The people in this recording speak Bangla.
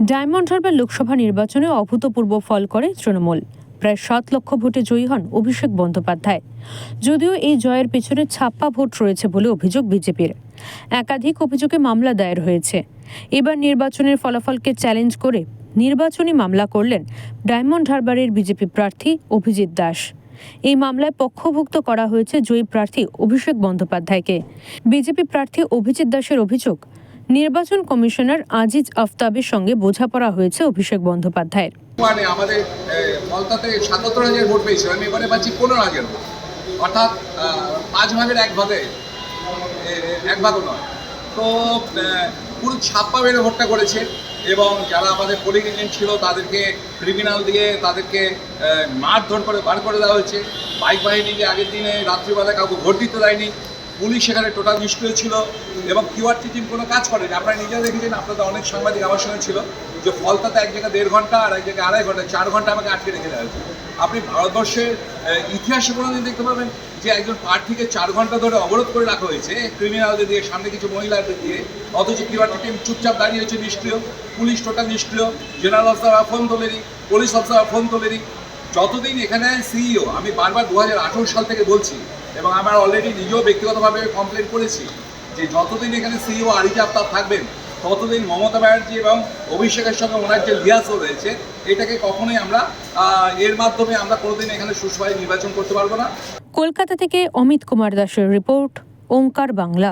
ডায়মন্ড হারবার লোকসভা নির্বাচনে অভূতপূর্ব ফল করে তৃণমূল। প্রায় সাত লক্ষ ভোটে জয়ী হন অভিষেক বন্দ্যোপাধ্যায়। যদিও এই জয়ের পেছনে ছাপ্পা ভোট রয়েছে বলে অভিযোগ বিজেপির। একাধিক অভিযোগে মামলা দায়ের হয়েছে। এবার নির্বাচনের ফলাফলকে চ্যালেঞ্জ করে নির্বাচনী মামলা করলেন ডায়মন্ড হারবারের বিজেপি প্রার্থী অভিজিৎ দাস। এই মামলায় পক্ষভুক্ত করা হয়েছে জয়ী প্রার্থী অভিষেক বন্দ্যোপাধ্যায়কে। বিজেপি প্রার্থী অভিজিৎ দাসের অভিযোগ নির্বাচন কমিশনার আজিজ আফতাবের সঙ্গে বোঝাপড়া হয়েছে অভিষেক বন্দ্যোপাধ্যায়ের। মানে আমাদের এ, সাতাত্তর হাজার ভোট পেয়েছিলাম এবারে পাচ্ছি পনেরো হাজার অর্থাৎ পাঁচ ভাগের এক ভাগে এক ভাগও নয়। তো পুরো ছাপ্পা বেড়ে ভোটটা করেছে এবং যারা আমাদের পোলিং এজেন্ট ছিল তাদেরকে ক্রিমিনাল দিয়ে তাদেরকে মারধর করে বার করে দেওয়া হয়েছে। বাইক বাহিনী যে আগের দিনে রাত্রিবেলায় কাউকে ভোট দিতে দেয়নি পুলিশ সেখানে টোটাল নিষ্ক্রিয় ছিল এবং কিউআরটি টিম কোনো কাজ করেনি। আপনারা নিজেরা দেখেছেন, আপনাদের অনেক সাংবাদিক আমার সঙ্গে ছিল যে ফলতাতে এক জায়গায় দেড় ঘণ্টা আর এক জায়গায় আড়াই ঘণ্টা, চার ঘণ্টা আমাকে আটকে রেখে দেওয়া হয়েছে। আপনি ভারতবর্ষের ইতিহাসে কোনোদিন দেখতে পাবেন যে একজন প্রার্থীকে চার ঘণ্টা ধরে অবরোধ করে রাখা হয়েছে ক্রিমিনালদের দিয়ে, সামনে কিছু মহিলাদের দিয়ে, অথচ কিউআরটি টিম চুপচাপ দাঁড়িয়ে রয়েছে নিষ্ক্রিয়। পুলিশ টোটাল নিষ্ক্রিয়। জেনারেল অফিসাররা ফোন তোলেনি পুলিশ অফিসাররা ফোন তোলেনি যতদিন এখানে সিইও আমি বারবার দু হাজার আঠেরো সাল থেকে বলছি, এবং আমার অলরেডি নিজেও ব্যক্তিগতভাবে কমপ্লেন করেছি যে যতদিন এখানে সিইও আরিজা আফতাব থাকবেন, ততদিন মমতা ব্যানার্জি এবং অভিষেকের সঙ্গে ওনার যে লিয়াসও রয়েছে, এটাকে কখনোই আমরা এর মাধ্যমে আমরা কোনোদিন এখানে সুষ্ঠুভাবে নির্বাচন করতে পারব না। কলকাতা থেকে অমিত কুমার দাসের রিপোর্ট, ওঙ্কার বাংলা।